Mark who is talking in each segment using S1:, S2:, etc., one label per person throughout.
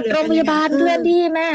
S1: ดโรงพยาบาลเคลื่อนที่แม่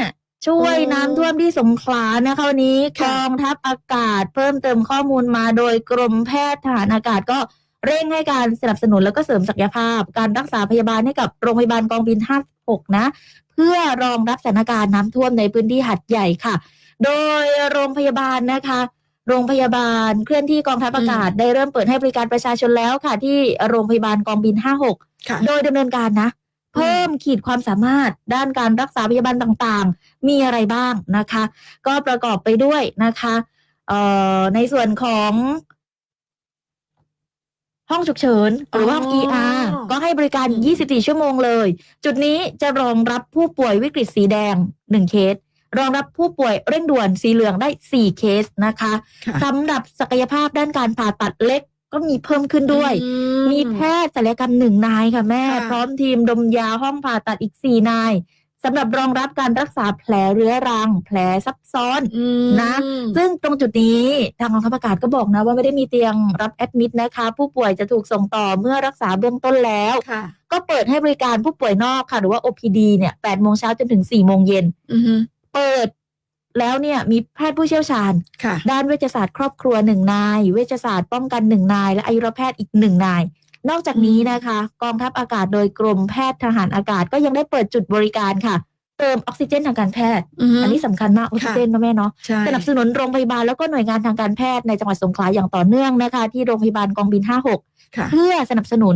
S1: ช่วย
S2: เออ
S1: น้ำท่วมที่สงขลานะคะวันนี้ก
S2: ค่ะ
S1: องทัพอากาศเพิ่มเติมข้อมูลมาโดยกรมแพทย์ทหารอากาศก็เร่งให้การสนับสนุนแล้วก็เสริมศักยภาพ การรักษาพยาบาลให้กับโรงพยาบาลกองบิน 56 นะ เพื่อรองรับสถานการณ์น้ำท่วมในพื้นที่หัดใหญ่ค่ะ โดยโรงพยาบาลนะคะ โรงพยาบาลเคลื่อนที่กองทัพอากาศได้เริ่มเปิดให้บริการประชาชนแล้วค่ะ ที่โรงพยาบาลกองบิน 56
S2: ค่ะ
S1: โดยดำเนินการนะ เพิ่มขีดความสามารถด้านการรักษาพยาบาลต่างๆ มีอะไรบ้างนะคะ ก็ประกอบไปด้วยนะคะเอ่อในส่วนของห้องฉุกเฉิน หรือว่าห้อง
S2: อ๋อ
S1: ER ก็ให้บริการ
S2: อืม
S1: 24 ชั่วโมงเลย จุดนี้จะรองรับผู้ป่วยวิกฤตสีแดง 1 เคส รองรับผู้ป่วยเร่งด่วนสีเหลืองได้ 4 เคสนะคะ
S2: ค่ะ
S1: สำหรับศักยภาพด้านการผ่าตัดเล็ก ก็มีเพิ่มขึ้นด้วย
S2: อื
S1: มีแพทย์ศัลยกรรมหนึ่งนายค่ะแม่
S2: ค่ะ
S1: พร้อมทีมดมยาห้องผ่าตัดอีกสี่นายสำหรับรองรับการรักษาแผลเรื้อรัง แผลซับซ้อน
S2: อืม
S1: นะ ซึ่งตรงจุดนี้ทางกองทัพอากาศก็บอกนะว่าไม่ได้มีเตียงรับแอดมิดนะคะ ผู้ป่วยจะถูกส่งต่อเมื่อรักษาเบื้องต้นแล้ว
S2: ค่ะ
S1: ก็เปิดให้บริการผู้ป่วยนอกค่ะ หรือว่า OPD เนี่ย8โมงเช้าจนถึง4โมงเย็น
S2: อือฮึ
S1: เปิด แล้วเนี่ยมีแพทย์ผู้เชี่ยวชาญ
S2: ค่ะ
S1: ด้านเวชศาสตร์ครอบครัวหนึ่งนาย เวชศาสตร์ป้องกันหนึ่งนาย และอายุรแพทย์อีกหนึ่งนาย นอกจากนี้นะคะ กองทัพอากาศโดยกรมแพทย์ทหารอากาศก็ยังได้เปิดจุดบริการค่ะ เติมออกซิเจนทางการแพทย์
S2: อือฮึ
S1: อันนี้สำคัญมากออกซิเจนนะแม่เนาะ
S2: ใช่
S1: สนับสนุนโรงพยาบาลแล้วก็หน่วยงานทางการแพทย์ในจังหวัดสงขลาอย่างต่อเนื่องนะคะ ที่โรงพยาบาลกองบิน56
S2: ค่ะ
S1: เพื่อสนับสนุน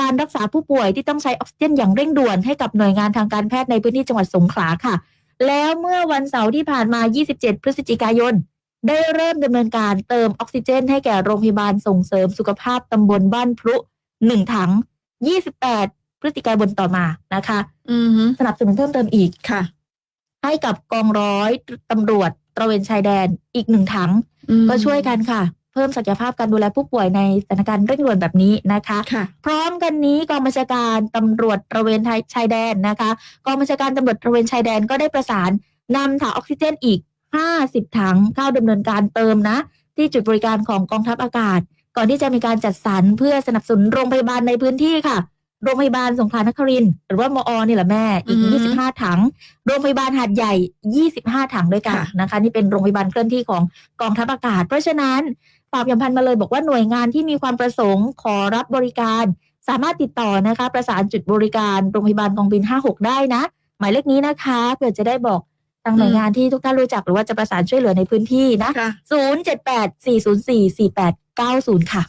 S1: การรักษาผู้ป่วยที่ต้องใช้ออกซิเจนอย่างเร่งด่วนให้กับหน่วยงานทางการแพทย์ในพื้นที่จังหวัดสงขลาค่ะ แล้วเมื่อวันเสาร์ที่ผ่านมา 27 พฤศจิกายน ได้เริ่มดำเนินการเติมออกซิเจน ให้แก่โรงพยาบาลส่งเสริมสุขภาพตำบลบ้านพลุหนึ่งถัง 28 พฤศจิกายนต่อมานะคะ
S2: อือฮึ
S1: สนับสนุนเพิ่มเติมอีก
S2: ค่ะ
S1: ให้กับกองร้อยตำรวจตระเวนชายแดนอีกหนึ่งถัง
S2: อืม
S1: ก็ช่วยกันค่ะ เพิ่มศักยภาพการดูแลผู้ป่วยในสถานการณ์เร่งด่วนแบบนี้นะคะ
S2: ค่ะ
S1: พร้อมกันนี้กองบัญชาการตำรวจตระเวนชายแดนนะคะกองบัญชาการตำรวจตระเวนชายแดนก็ได้ประสานนำถังออกซิเจนอีก 50 ถังเข้าดำเนินการเติมนะ ที่จุดบริการของกองทัพอากาศ ก่อนที่จะมีการจัดสรรเพื่อสนับสนุนโรงพยาบาลในพื้นที่ค่ะโรงพยาบาลสงขลานครินทร์หรือว่ามอนี่แหละแม่ อีก
S2: อือฮึ
S1: 25 ถัง โรงพยาบาลหาดใหญ่ 25 ถังด้วยกัน
S2: ค่ะ
S1: นะคะ นี่เป็นโรงพยาบาลเคลื่อนที่ของกองทัพอากาศ เพราะฉะนั้นฝากยมพันธ์มาเลยบอกว่าหน่วยงานที่มีความประสงค์ขอรับบริการ สามารถติดต่อนะคะ ประสานจุดบริการโรงพยาบาลกองบิน 56 ได้นะ หมายเลขนี้นะคะเพื่อจะได้บอกทางหน่วยงานที่ทุกท่านรู้จักหรือว่าจะประสานช่วยเหลือในพื้นที่นะ
S2: ค่ะ
S1: 078 404 4890 ค่ะ